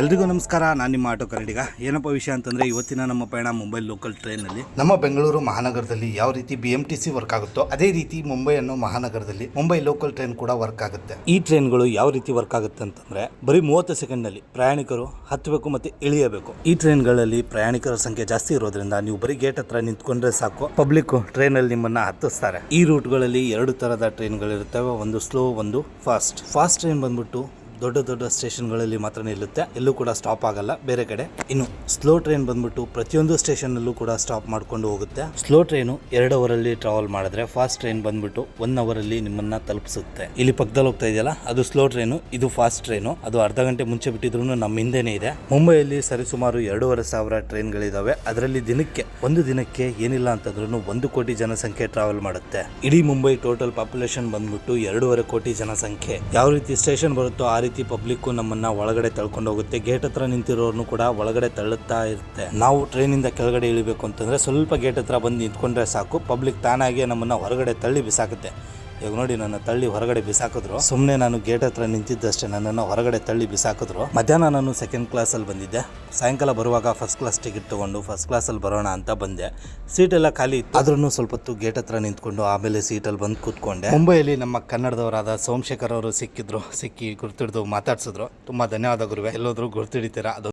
ಎಲ್ರಿಗೂ ನಮಸ್ಕಾರ ನಾನು ನಿಮ್ಮ ಆಟೋ ಕನ್ನಡಿಗ. ಏನಪ್ಪ ವಿಷಯ ಅಂತಂದರೆ ಇವತ್ತಿನ ನಮ್ಮ ಪಯಣ ಮುಂಬೈ ಲೋಕಲ್ ಟ್ರೈನಲ್ಲಿ ನಮ್ಮ ಬೆಂಗಳೂರು ಮಹಾನಗರದಲ್ಲಿ ಯಾವ ರೀತಿ B M T C work ಆಗುತ್ತೋ ಅದೇ ರೀತಿ ಮುಂಬೈ ಅನ್ನೋ ಮಹಾನಗರದಲ್ಲಿ ಮುಂಬೈ ಲೋಕಲ್ ಟ್ರೈನ್ ಕೂಡ ವರ್ಕ್ ಆಗುತ್ತೆ. ಈ ಟ್ರೈನ್ಗಳು ಯಾವ ರೀತಿ ವರ್ಕ್ ಆಗುತ್ತೆ ಅಂತಂದ್ರೆ ಬರೀ ಮೂವತ್ತು ಸೆಕೆಂಡ್ನಲ್ಲಿ ಪ್ರಯಾಣಿಕರು ಹತ್ತಬೇಕು ಮತ್ತೆ ಇಳಿಯಬೇಕು. ಈ ಟ್ರೈನ್ಗಳಲ್ಲಿ ಪ್ರಯಾಣಿಕರ ಸಂಖ್ಯೆ ಜಾಸ್ತಿ ಇರೋದ್ರಿಂದ ನೀವು ಬರೀ ಗೇಟ್ ಹತ್ರ ನಿಂತ್ಕೊಂಡ್ರೆ ಸಾಕು. ಪಬ್ಲಿಕ್ ಟ್ರೈನಲ್ಲಿ ನಿಮ್ಮನ್ನ ಹತ್ತಿಸ್ತಾರೆ. ಈ ರೂಟ್ಗಳಲ್ಲಿ ಎರಡು ತರದ ಟ್ರೈನ್ಗಳಿರುತ್ತವೆ ಒಂದು ಸ್ಲೋ ಒಂದು ಫಾಸ್ಟ್ ಫಾಸ್ಟ್ ಟ್ರೈನ್ ಬಂದ್ಬಿಟ್ಟು ದೊಡ್ಡ ದೊಡ್ಡ ಸ್ಟೇಷನ್ಗಳಲ್ಲಿ ಮಾತ್ರ ನಿಲ್ಲುತ್ತೆ. ಎಲ್ಲೂ ಕೂಡ ಸ್ಟಾಪ್ ಆಗಲ್ಲ. ಬೇರೆ ಕಡೆ. ಇನ್ನು ಸ್ಲೋ ಟ್ರೈನ್ ಬಂದ್ಬಿಟ್ಟು ಪ್ರತಿಯೊಂದು ಸ್ಟೇಷನ್ನಲ್ಲೂ ಕೂಡ ಸ್ಟಾಪ್ ಮಾಡ್ಕೊಂಡು ಹೋಗುತ್ತೆ. ಸ್ಲೋ ಟ್ರೈನು ಎರಡು ಅವರಲ್ಲಿ ಟ್ರಾವೆಲ್ ಮಾಡಿದ್ರೆ ಫಾಸ್ಟ್ ಟ್ರೈನ್ ಬಂದ್ಬಿಟ್ಟು ಒನ್ ಅವರಲ್ಲಿ ನಿಮ್ಮನ್ನ ತಲುಪಿಸುತ್ತೆ. ಇಲ್ಲಿ ಪಕ್ಕದಲ್ಲಿ ಹೋಗ್ತಾ ಇದೆಯಲ್ಲ? ಅದು ಸ್ಲೋ ಟ್ರೈನು ಇದು ಫಾಸ್ಟ್ ಟ್ರೈನು ಅದು ಅರ್ಧ ಗಂಟೆ ಮುಂಚೆ ಬಿಟ್ಟಿದ್ರು ನಮ್ಮ ಹಿಂದೆನೇ ಇದೆ. ಮುಂಬೈಯಲ್ಲಿ ಸರಿಸುಮಾರು ಎರಡೂವರೆ ಸಾವಿರ ಟ್ರೈನ್ಗಳಿದಾವೆ ಅದರಲ್ಲಿ ದಿನಕ್ಕೆ, ಒಂದು ದಿನಕ್ಕೆ ಏನಿಲ್ಲ ಅಂತಂದ್ರೂ ಒಂದು ಕೋಟಿ ಜನಸಂಖ್ಯೆ ಟ್ರಾವೆಲ್ ಮಾಡುತ್ತೆ. ಇಡೀ ಮುಂಬೈ ಟೋಟಲ್ ಪಾಪ್ಯುಲೇಷನ್ ಬಂದ್ಬಿಟ್ಟು ಎರಡೂವರೆ ಕೋಟಿ ಜನಸಂಖ್ಯೆ. ಯಾವ ರೀತಿ ಸ್ಟೇಷನ್ ಬರುತ್ತೋ ಆ ರೀತಿ ಪಬ್ಲಿಕ್ ನಮ್ಮನ್ನ ಒಳಗಡೆ ತಳ್ಕೊಂಡು ಹೋಗುತ್ತೆ. ಗೇಟ್ ಹತ್ರ ನಿಂತಿರೋರ್ನು ಕೂಡ ಒಳಗಡೆ ತಳ್ಳುತ್ತಾ ಇರುತ್ತೆ. ನಾವು ಟ್ರೈನಿಂದ ಕೆಳಗಡೆ ಇಳಿಬೇಕು ಅಂತಂದ್ರೆ ಸ್ವಲ್ಪ ಗೇಟ್ ಹತ್ರ ಬಂದು ನಿಂತ್ಕೊಂಡ್ರೆ ಸಾಕು. ಪಬ್ಲಿಕ್ ತಾನಾಗೆ ನಮ್ಮನ್ನ ಹೊರಗಡೆ ತಳ್ಳಿ ಬಿಸಾಕುತ್ತೆ. ಇವಾಗ ನೋಡಿ ನನ್ನ ತಳ್ಳಿ ಹೊರಗಡೆ ಬಿಸಾಕಿದ್ರು. ಸುಮ್ಮನೆ ನಾನು ಗೇಟ್ ಹತ್ರ ನಿಂತಿದ್ದಷ್ಟೇ, ನನ್ನನ್ನು ಹೊರಗಡೆ ತಳ್ಳಿ ಬಿಸಾಕಿದ್ರು. ಮಧ್ಯಾಹ್ನ ನಾನು ಸೆಕೆಂಡ್ ಕ್ಲಾಸಲ್ಲಿ ಬಂದಿದ್ದೆ. ಸಾಯಂಕಾಲ ಬರುವಾಗ ಫಸ್ಟ್ ಕ್ಲಾಸ್ ಟಿಕೆಟ್ ತೊಗೊಂಡು ಫಸ್ಟ್ ಕ್ಲಾಸಲ್ಲಿ ಬರೋಣ ಅಂತ ಬಂದೆ. ಸೀಟ್ ಎಲ್ಲ ಖಾಲಿ ಇತ್ತು. ಆದ್ರೂ ಸ್ವಲ್ಪ ಹೊತ್ತು ಗೇಟ್ ಹತ್ರ ನಿಂತ್ಕೊಂಡು ಆಮೇಲೆ ಸೀಟಲ್ಲಿ ಬಂದು ಕೂತ್ಕೊಂಡೆ. ಮುಂಬೈಯಲ್ಲಿ ನಮ್ಮ ಕನ್ನಡದವರಾದ ಸೋಮಶೇಖರ್ ಅವರು ಸಿಕ್ಕಿದ್ರು, ಸಿಕ್ಕಿ ಗುರ್ತಿಡ್ದು ಮಾತಾಡ್ಸಿದ್ರು. ತುಂಬ ಧನ್ಯವಾದ ಗುರುವೆ. ಎಲ್ಲೋದ್ರು ಗುರ್ತಿಡಿತೀರಾ? ಅದು